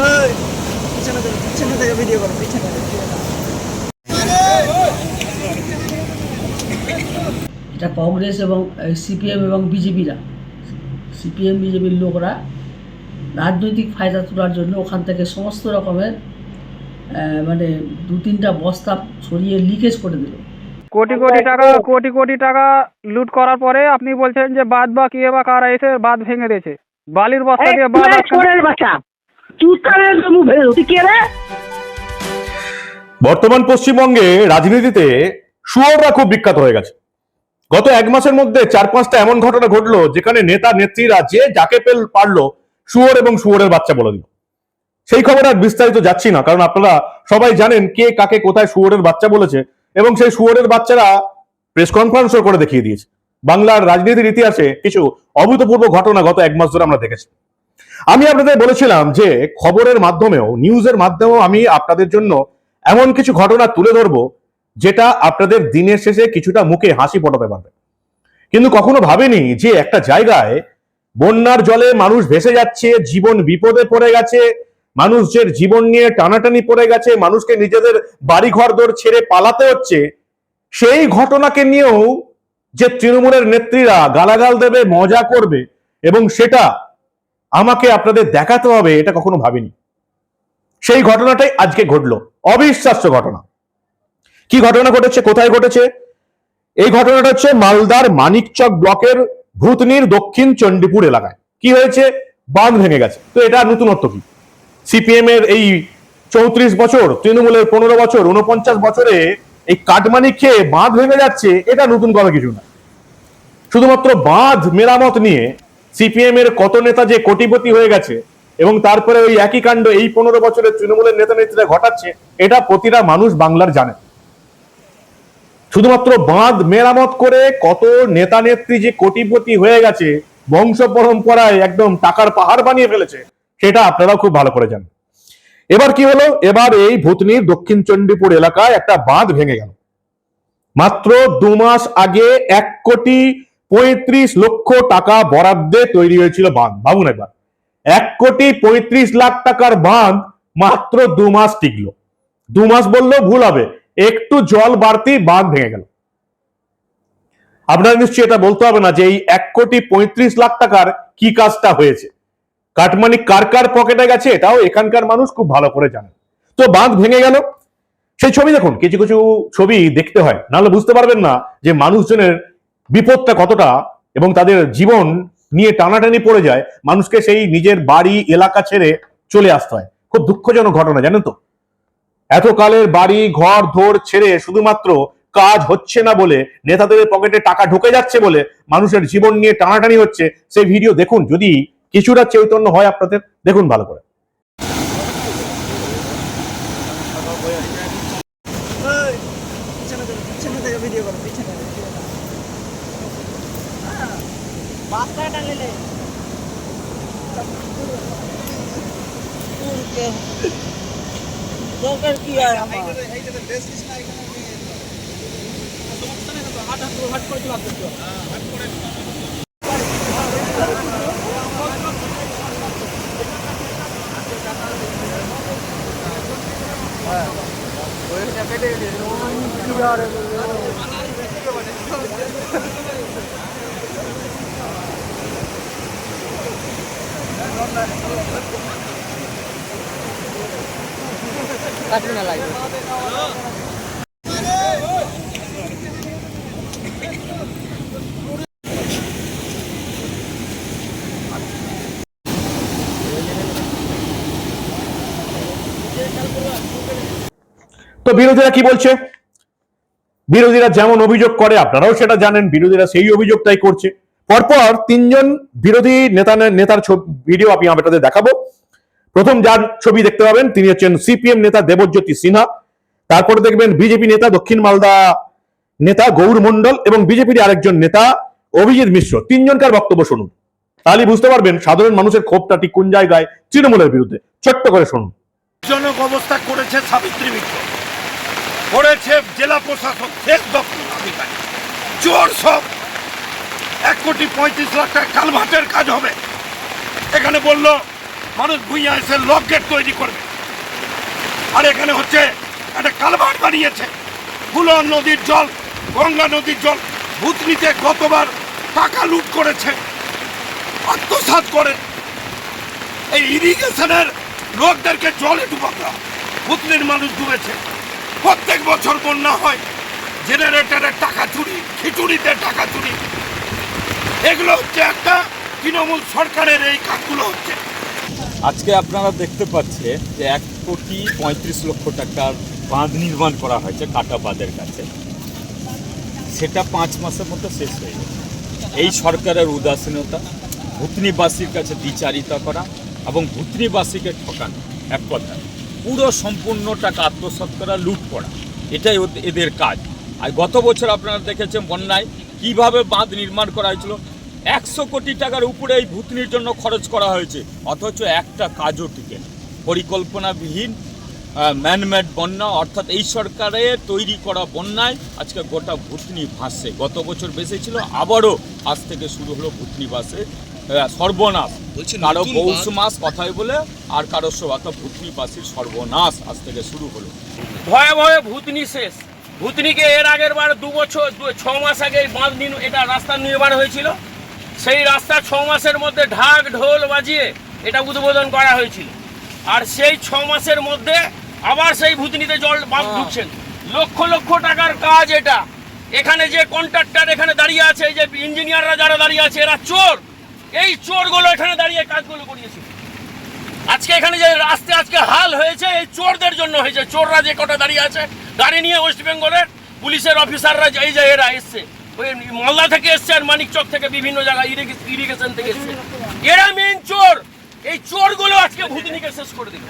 ওই, পিছনে থেকে পিছনে থেকে ভিডিও করো পিছনে থেকে ভিডিও করো। এটা কংগ্রেস এবং সিপিএম এবং বিজেপিরা। সিপিএম বিজেপির লোকরা রাজনৈতিক ফায়দা তোলার জন্য ওখান থেকে সমস্ত রকমের মানে দু তিনটা বস্তা ছড়িয়ে লিকেজ করে দিল। কোটি কোটি টাকা কোটি কোটি টাকা লুট করার পরে আপনি বলছেন যে বাদ বা কে বা কারা এসে বাদ ভেঙে দিয়েছে? বালির বস্তা দিয়ে বাদ বাচ্চা বর্তমান পশ্চিমবঙ্গে রাজনীতিতে শুয়োররা খুব বিখ্যাত হয়ে গেছে। গত এক মাসের মধ্যে চার পাঁচটা এমন ঘটনা ঘটলো যেখানে নেতা, নেত্রীরা যে যাকে পেল পারল শুয়োর এবং শুয়োরের বাচ্চা বলে দিল। সেই খবর আর বিস্তারিত যাচ্ছি না, কারণ আপনারা সবাই জানেন কে কাকে কোথায় শুয়োরের বাচ্চা বলেছে এবং সেই শুয়োরের বাচ্চারা প্রেস কনফারেন্সও করে দেখিয়ে দিয়েছে। বাংলার রাজনীতির ইতিহাসে কিছু অভূতপূর্ব ঘটনা গত এক মাস ধরে আমরা দেখেছি। আমি আপনাদের বলেছিলাম যে খবরের মাধ্যমেও, নিউজের মাধ্যমেও আমি আপনাদের জন্য এমন কিছু ঘটনা তুলে ধরবো, যেটা আপনাদের দিনের শেষে কিছুটা মুখে হাসি ফোটাতে পারবে। কিন্তু কখনো ভাবিনি যে একটা জায়গায় বন্যার জলে মানুষ ভেসে যাচ্ছে, জীবন বিপদে পড়ে গেছে মানুষের জীবন নিয়ে টানাটানি পড়ে গেছে, মানুষকে নিজেদের বাড়ি ঘর দর ছেড়ে পালাতে হচ্ছে, সেই ঘটনাকে নিয়েও যে তৃণমূলের নেত্রীরা গালাগাল দেবে, মজা করবে, এবং সেটা আমাকে আপনাদের দেখাতে হবে, এটা কখনো ভাবিনি। সেই ঘটনাটাই আজকে ঘটলো। অবিশ্বাস্য ঘটনা। কি ঘটনা ঘটেছে, কোথায় ঘটেছে? এই ঘটনাটা হচ্ছে মালদার মানিকচক ব্লকের ভূতনির দক্ষিণ চণ্ডীপুর এলাকায়। কি হয়েছে? বাঁধ ভেঙে গেছে। তো এটা নতুনত্ব কি? সিপিএম এর এই চৌত্রিশ বছর, তৃণমূলের পনেরো বছর উনপঞ্চাশ বছরে এই কাটমানি খেয়ে বাঁধ ভেঙে যাচ্ছে, এটা নতুন কথা কিছু না। শুধুমাত্র বাঁধ মেরামত নিয়ে সিপিএম এর কত নেতা যে কোটিপতি হয়ে গেছে এবং তারপরে ওই একই কাণ্ড এই পনেরো বছরের তৃণমূলের নেতা নেত্রীরা ঘটাচ্ছে, এটা প্রতিটা মানুষ বাংলার জানে। শুধুমাত্র বাঁধ মেরামত করে কত নেতা নেত্রী যে কোটিপতি হয়ে গেছে, বংশ পরম্পরায় একদম টাকার পাহাড় বানিয়ে ফেলেছে, সেটা আপনারাও খুব ভালো করে জানেন। এবার কি হলো? এবার এই ভূতনির দক্ষিণ চণ্ডীপুর এলাকায় একটা বাঁধ ভেঙে গেল। মাত্র দু মাস আগে এক কোটি পঁয়ত্রিশ লক্ষ টাকা বরাদ্দে তৈরি হয়েছিল বাঁধ। ভাবুন একবার। এক কোটি পঁয়ত্রিশ লাখ টাকার বাঁধ মাত্র দু মাস টিকলো। দু মাস বললেও ভুল হবে। একটু জল বাড়তি বাঁধ ভেঙে গেল। আপনারা নিশ্চয়ই এটা বলতে হবে না যে এই এক কোটি পঁয়ত্রিশ লাখ টাকার কি কাজটা হয়েছে। কাটমানি কার কার পকেটে গেছে এটাও এখানকার মানুষ খুব ভালো করে জানে। তো বাঁধ ভেঙে গেল। সেই ছবি দেখুন, কিছু কিছু ছবি দেখতে হয়। নাহলে বুঝতে পারবেন না যে মানুষজনের বিপদটা কতটা এবং তাদের জীবন নিয়ে টানাটানি পড়ে যায়, মানুষকে সেই নিজের বাড়ি, এলাকা ছেড়ে চলে আসতে হয়। খুব দুঃখজনক ঘটনা, জানেন তো? এতকালের বাড়ি, ঘর, ধর ছেড়ে শুধুমাত্র কাজ হচ্ছে না বলে, নেতাদের পকেটে টাকা ঢুকে যাচ্ছে বলে মানুষের জীবন নিয়ে টানাটানি হচ্ছে, সেই ভিডিও দেখুন। যদি কিছুটা চৈতন্য হয় আপনাদের, দেখুন ভালো করে। ওই, পিছনে থেকে পিছনে থেকে ভিডিও করো পিছনে থেকে ভিডিও করো। হ্যাঁ, বাচ্চাটা নিলে উড়তে। দরকার কি হয় আমার তো বিরোধীরা কি বলছে? বিরোধীরা যেমন অভিযোগ করে, আপনারাও সেটা জানেন, বিরোধীরা সেই অভিযোগটাই করছে। পরপর তিনজন বিরোধী নেতা নেতার ভিডিও আমি আপনাদের দেখাবো। প্রথম যার ছবি দেখতে পাবেন, তিনি হচ্ছেন সিপিএম নেতা দেবজ্যোতি সিনহা। তারপরে দেখবেন বিজেপি নেতা দক্ষিণ মালদা নেতা গৌর মন্ডল এবং বিজেপির আরেকজন নেতা অভিজিৎ মিশ্র। তিনজনকার বক্তব্য শুনুন। তাহলে বুঝতে পারবেন সাধারণ মানুষের ক্ষোভটা ঠিক কোন জায়গায়, তৃণমূলের বিরুদ্ধে। ছোট্ট করে শুনুন। জনক অবস্থা করেছে সাবিত্রী মিত্র। করেছে জেলা প্রশাসক শেষ দপ্তর চোর সব এক কোটি পঁয়ত্রিশ লাখ টাকা কালভার্টের কাজ হবে। এখানে বলল, মানুষ ভুইয়া এসে লক গেট তৈরি করবে। আর এখানে হচ্ছে একটা কালভার্ট বানিয়েছে। বুলন নদীর জল, গঙ্গা নদীর জল, ভূতনিতে গতবার টাকা লুট করেছে, আত্মসাৎ করে। এই ইরিগেশনের লোকদেরকে জলে ডুবাতে ভূতনির মানুষ ডুবেছে। প্রত্যেক বছর বন্যা হয়। জেনারেটরের টাকা চুরি, খিচুড়িতে টাকা চুরি। এগুলো হচ্ছে একটা তৃণমূল সরকারের এই কাজগুলো হচ্ছে। আজকে আপনারা দেখতে পাচ্ছেন যে এক কোটি পঁয়ত্রিশ লক্ষ টাকার বাঁধ নির্মাণ করা হয়েছে কাটা বাঁধের কাছে। সেটা পাঁচ মাসের মধ্যে শেষ হয়ে যাবে এই সরকারের উদাসীনতা, ভূতনিবাসীর কাছে দ্বিচারিতা করা এবং ভূতনিবাসীকে ঠকানো এক কথা। পুরো সম্পূর্ণ টাকা আত্মসাৎ করা, লুট করা। এটাই এদের কাজ। আর গত বছর আপনারা দেখেছেন বন্যায় কীভাবে বাঁধ নির্মাণ করা হয়েছিল? একশো কোটি টাকার উপরে এই ভূতনির জন্য খরচ করা হয়েছে। অথচ একটা কাজও টিকে পরিকল্পনাবিহীন ম্যানমেড বন্যা অর্থাৎ এই সরকারের তৈরি করা বন্যায় আজকে গোটা ভূতনি ভাসছে। গত বছর বেশি ছিল আবারও আজ থেকে শুরু হলো ভূতনি ভাসে। সর্বনাশ। কারও পৌষ মাস কথায় বলে আর কারও সব অর্থাৎ ভূতনিবাসীর সর্বনাশ আজ থেকে শুরু হলো। ভয়ে ভয়ে ভূতনি শেষ। ভূতনিকে এর আগের বার দু বছর ছ মাস আগে বাঁধ এটা রাস্তা নির্মাণ হয়েছিল। সেই রাস্তা ছ মাসের মধ্যে ঢাক ঢোল বাজিয়ে এটা উদ্বোধন করা হয়েছিল। আর সেই ছ মাসের মধ্যে আবার সেই ভূতনিতে জল বাঁধ ঢুকছেন লক্ষ লক্ষ টাকার কাজ এটা। এখানে যে কন্ট্রাক্টর এখানে দাঁড়িয়ে আছে যে ইঞ্জিনিয়াররা যারা দাঁড়িয়ে আছে এরা চোর। এই চোরগুলো এখানে দাঁড়িয়ে কাজগুলো করিয়েছে আজকে এখানে যে রাস্তা আজকে হাল হয়েছে, এই চোরদের জন্য হয়েছে। চোররা যে কটা দাঁড়িয়ে আছে গাড়ি নিয়ে ওয়েস্ট বেঙ্গলের পুলিশের অফিসাররা যে- এই যে এরা এসছে। ওই মালদা থেকে এসছে আর মানিকচক থেকে বিভিন্ন জায়গায় ইরিগেশন থেকে এসছে। এরা মেন চোর। এই চোরগুলো আজকে ভূতনিকে শেষ করে দিল।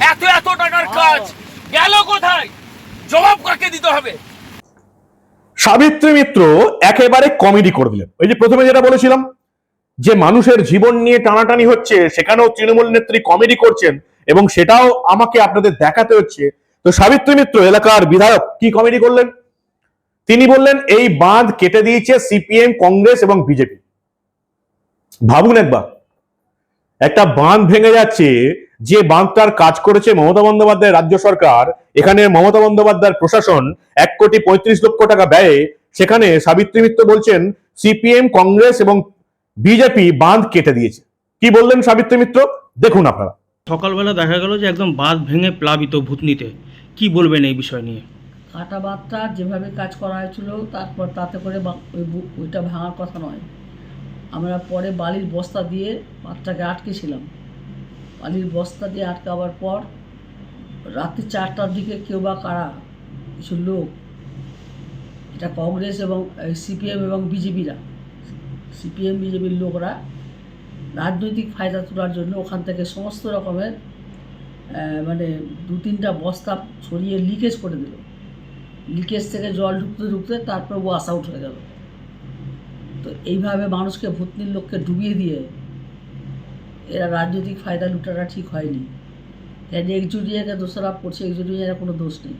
এত এত টাকার কাজ। গেল কোথায়? জবাব কাকে দিতে হবে? সাবিত্রী মিত্র একেবারে কমেডি করে দিলেন। ওই যে প্রথমে যেটা বলেছিলাম, যে মানুষের জীবন নিয়ে টানাটানি হচ্ছে, সেখানেও তৃণমূল নেত্রী কমেডি করছেন। এবং সেটাও আমাকে আপনাদের দেখাতে হচ্ছে। তো সাবিত্রী মিত্র, এলাকার বিধায়ক, কি কমেডি করলেন? তিনি বললেন, এই বাঁধ কেটে দিয়েছে সিপিএম, কংগ্রেস এবং বিজেপি। ভাবুন একবার, একটা বাঁধ ভেঙে যাচ্ছে, যে বাঁধটার কাজ করেছে মমতা বন্দ্যোপাধ্যায় রাজ্য সরকার, এখানে মমতা বন্দ্যোপাধ্যায়ের প্রশাসন এক কোটি পঁয়ত্রিশ লক্ষ টাকা ব্যয়ে, সেখানে সাবিত্রী মিত্র বলছেন, সিপিএম, কংগ্রেস এবং বিজেপি বাঁধ কেটে দিয়েছে। কি বললেন সাবিত্রী মিত্র? দেখুন আপনারা। সকালবেলা দেখা গেল যে একদম বাঁধ ভেঙে প্লাবিত ভূতনিতে। কি বলবেন এই বিষয় নিয়ে? কাটা বাঁধটা যেভাবে কাজ করা হয়েছিল, তারপর তাতে করে ওই ওইটা ভাঙার কথা নয়। আমরা পরে বালির বস্তা দিয়ে বাঁধটাকে আটকেছিলাম। বালির বস্তা দিয়ে আটকাবার পর রাত্রি চারটার দিকে কেউ বা কারা, কিছু লোক, এটা কংগ্রেস এবং সিপিএম এবং বিজেপিরা, সিপিএম, বিজেপির লোকরা রাজনৈতিক ফায়দা তোলার জন্য ওখান থেকে সমস্ত রকমের মানে দু তিনটা বস্তা ছড়িয়ে লিকেজ করে দিল। লিকেজ থেকে জল ঢুকতে ঢুকতে তারপর ওয়াশ আউট হয়ে গেল। তো এইভাবে মানুষকে ভূতনির লোককে ডুবিয়ে দিয়ে এরা রাজনৈতিক ফায়দা লুটাটা ঠিক হয়নি। এর একজুটিয়াকে দোষারোপ করছে একজুটিয়ার কোনো দোষ নেই।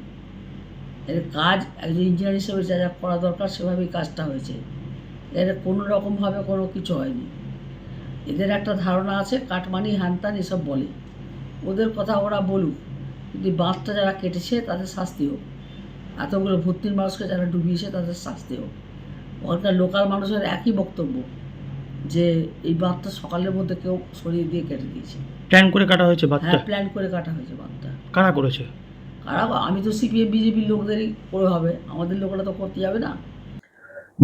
এর কাজ একজন ইঞ্জিনিয়ার হিসেবে যা যা করা দরকার সেভাবেই কাজটা হয়েছে। এর কোনো রকমভাবে কোনো কিছু হয়নি। এদের একটা ধারণা আছে কাটমানি হানতান এসব বলে। ওদের কথা ওরা বলুক যদি বাঁধটা যারা কেটেছে তাদের শাস্তি হোক। এতগুলো ভর্তির মানুষকে যারা ডুবিয়েছে তাদের শাস্তি হোক। ওখানকার লোকাল মানুষের একই বক্তব্য যে এই বাঁধটা সকালের মধ্যে কেউ সরিয়ে দিয়ে কেটে দিয়েছে। প্ল্যান করে কাটা হয়েছে বাঁধটা? হ্যাঁ প্ল্যান করে কাটা হয়েছে বাঁধটা। কারা করেছে? কারা আমি তো সিপিএম বিজেপির লোকদেরই করে হবে আমাদের লোকেরা তো করতে যাবে না।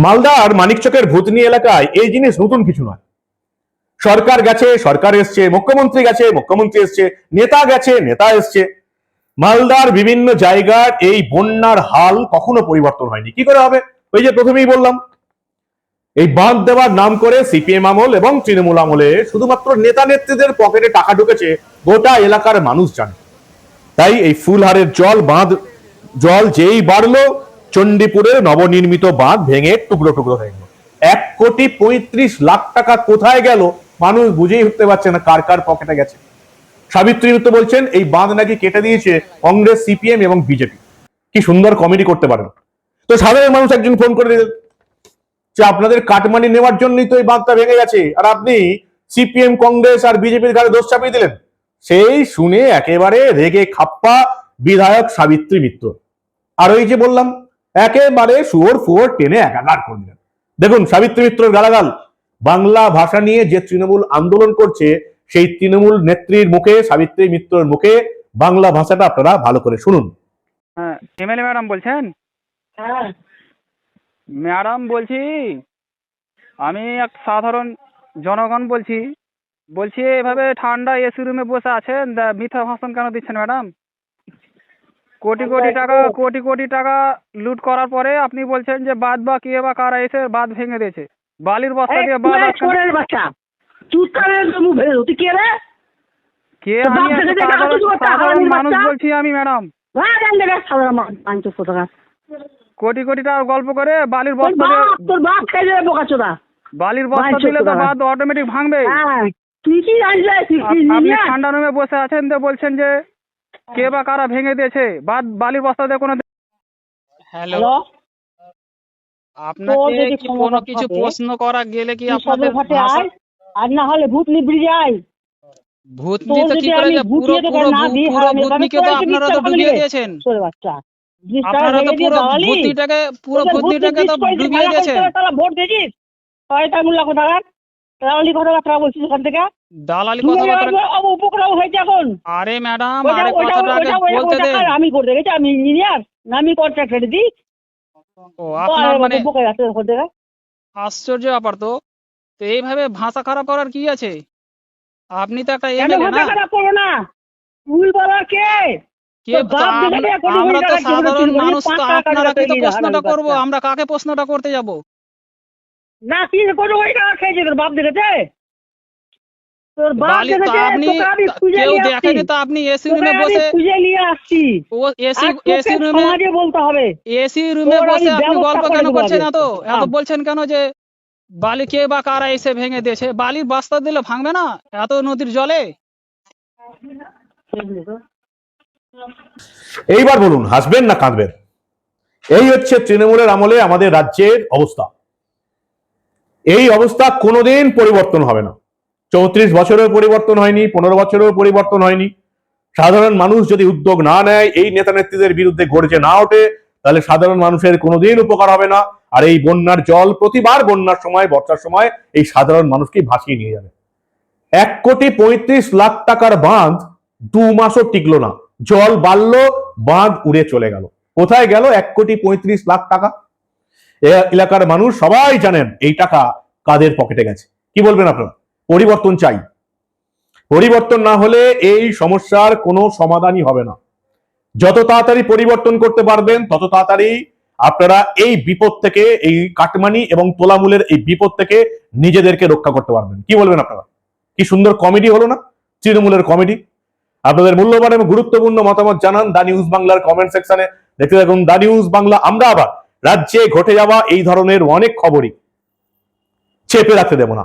মালদার মানিকচকের ভূতনি এলাকায় এই জিনিস নতুন কিছু নয়। সরকার গেছে, সরকার এসছে, মুখ্যমন্ত্রী গেছে, মুখ্যমন্ত্রী এসছে, নেতা গেছে, নেতা এসছে। মালদার বিভিন্ন জায়গার এই বন্যার হাল কখনো পরিবর্তন হয়নি। কি করে হবে? ওই যে প্রথমেই বললাম। এই বাঁধ দেওয়ার নাম করে সিপিএম আমল এবং তৃণমূল আমলে শুধুমাত্র নেতা নেত্রীদের পকেটে টাকা ঢুকেছে, গোটা এলাকার মানুষ জানে। তাই এই ফুলহারের জল, বাঁধ, জল যেই বাড়লো, চণ্ডীপুরের নবনির্মিত বাঁধ ভেঙে টুকরো টুকরো হয়ে গেল। এক কোটি পঁয়ত্রিশ লাখ টাকা কোথায় গেল? মানুষ বুঝেই উঠতে পারছে না কার কার পকেটে গেছে। সাবিত্রী মিত্র বলছেন, এই বাঁধ নাকি কেটে দিয়েছে কংগ্রেস, সিপিএম এবং বিজেপি। কি সুন্দর কমেডি করতে পারেন। তো সাধারণ মানুষ একজন ফোন করে যে আপনাদের কাটমানি নেওয়ার জন্যই তো এই বাঁধটা ভেঙে গেছে, আর আপনি সিপিএম, কংগ্রেস আর বিজেপির ঘাড়ে দোষ চাপিয়ে দিলেন। সেই শুনে একেবারে রেগে খাপ্পা বিধায়ক সাবিত্রী মিত্র। আর ওই যে বললাম, একেবারে শুয়োর ফুয়োর টেনে একাকার করে দিলেন। দেখুন, সাবিত্রী মিত্রর গালাগাল বাংলা ভাষা নিয়ে যে তৃণমূল আন্দোলন করছে সেই তৃণমূল নেত্রীর মুখে সাবিত্রী মিত্রর মুখে বাংলা ভাষাটা আপনারা ভালো করে শুনুন। হ্যাঁ এমএলএ ম্যাডাম বলছেন? হ্যাঁ। ম্যাডাম বলছি আমি এক সাধারণ জনগণ বলছি বলছি এভাবে ঠান্ডা এসি রুমে বসে আছেন মিথ্যা ভাষণ কেন দিচ্ছেন ম্যাডাম? কোটি কোটি টাকা কোটি কোটি টাকা লুট করার পরে আপনি বলছেন যে বাদ বা কে বা কারা এসে বাদ ভেঙে দিয়েছে। বালির বস্তা দিয়ে ছোড়ের বাচ্চা দেবো তুই কে রে? কে আমি সাধারণ মানুষ বলছি আমি ম্যাডাম। হ্যাঁ জান দেবে সাধারণ পাঁচ টাকা কোটি কোটি টাকা গল্প করে বালির বস্তা দিয়ে তোর বাপ খেয়ে যাবে বোকা চোদা। বালির বস্তা দিলে তো। বাদ অটোমেটিক ভাঙবে হ্যাঁ তুই কি আপনি ঠান্ডা রুমে বসে আছেন তো বলছেন যে কে বা কারা ভেঙে দিয়েছে? বাদ বালির বস্তা দিয়ে কোনো হ্যালো? আপনাকে যদি কি কোনো কিছু প্রশ্ন করা গেলে কি আপনাদের আয় আর না হলে ভূতনি ব্রিজে আয়। ভূতনি তো কি করে পুরো পুরো পুরো তাহলে ভূতনিকে তো আপনারা তো ডুবিয়ে দিয়েছেন। বাচ্চা আপনারা তো পুরো? ভূতনিটাকে পুরো ভূতনিটাকে তো ডুবিয়ে দিয়েছেন। তারা ভোট দিয়েছিস। কয়টা মূল্য কোথাকার? দালালি কথাবার্তা বলছিস ওখান থেকে? দালালি কথাবার্তা উপক্রম হয়েছে এখন। আরে ম্যাডাম আরে কথাটা আগে বলতে কার? আমি করতে গেছি আমি ইঞ্জিনিয়ার না আমি কন্ট্রাক্টর দিই ও আপনার মানে আশ্চর্য ব্যাপার তো। তো এইভাবে ভাষা খারাপ করার কি আছে? আপনি তো একটা এমএলএ না। খারাপ না? বলার কে? আমরা তো সাধারণ মানুষ তো টাকা তো প্রশ্নটা করব? আমরা কাকে প্রশ্নটা করতে যাব? না কি করব বাপ দেখেছে তোর বাপ বালি তো দেখেছে আপনি তোকে আমি খুঁজে কেউ দেখেনি তো আপনি এসি রুমে বসে খুঁজে নিয়ে আসছি। ও এসি এসি রুমে সমাজে বলতে হবে। এসি রুমে বসে আপনি গল্প কেন করছেন এত? এত। বলছেন কেন যে বালি কে বা কারা এসে ভেঙে দিয়েছে? বালির বস্তা দিলে ভাঙবে না? এত নদীর জলে? এইবার বলুন হাসবেন না কাঁদবেন? এই হচ্ছে তৃণমূলের আমলে আমাদের রাজ্যের অবস্থা। এই অবস্থা কোনোদিন পরিবর্তন হবে না। চৌত্রিশ বছরেও পরিবর্তন হয়নি, পনেরো বছরেও পরিবর্তন হয়নি। সাধারণ মানুষ যদি উদ্যোগ না নেয়, এই নেতা নেত্রীদের বিরুদ্ধে গর্জে না ওঠে, তাহলে সাধারণ মানুষের কোনোদিন উপকার হবে না। আর এই বন্যার জল প্রতিবার বন্যার সময়, বর্ষার সময় এই সাধারণ মানুষকে ভাসিয়ে নিয়ে যাবে। এক কোটি পঁয়ত্রিশ লাখ টাকার বাঁধ দু মাসও টিকলো না। জল বাড়ল, বাঁধ উড়ে চলে গেল। কোথায় গেল এক কোটি পঁয়ত্রিশ লাখ টাকা? এলাকার মানুষ সবাই জানেন, এই টাকা কাদের পকেটে গেছে। কি বলবেন আপনারা? পরিবর্তন চাই। পরিবর্তন না হলে এই সমস্যার কোনো সমাধানই হবে না। যত তাড়াতাড়ি পরিবর্তন করতে পারবেন, তত তাড়াতাড়ি আপনারা এই বিপদ থেকে, এই কাটমানি এবং তোলামূলের এই বিপদ থেকে নিজেদেরকে রক্ষা করতে পারবেন। কি বলবেন আপনারা? কি সুন্দর কমেডি হলো না? তৃণমূলের কমেডি। আপনাদের মূল্যবান এবং গুরুত্বপূর্ণ মতামত জানান দা নিউজ বাংলার কমেন্ট সেকশনে দেখতে থাকুন দা নিউজ বাংলা। আমরা আবার রাজ্যে ঘটে যাওয়া এই ধরনের অনেক খবরই চেপে রাখতে দেব না।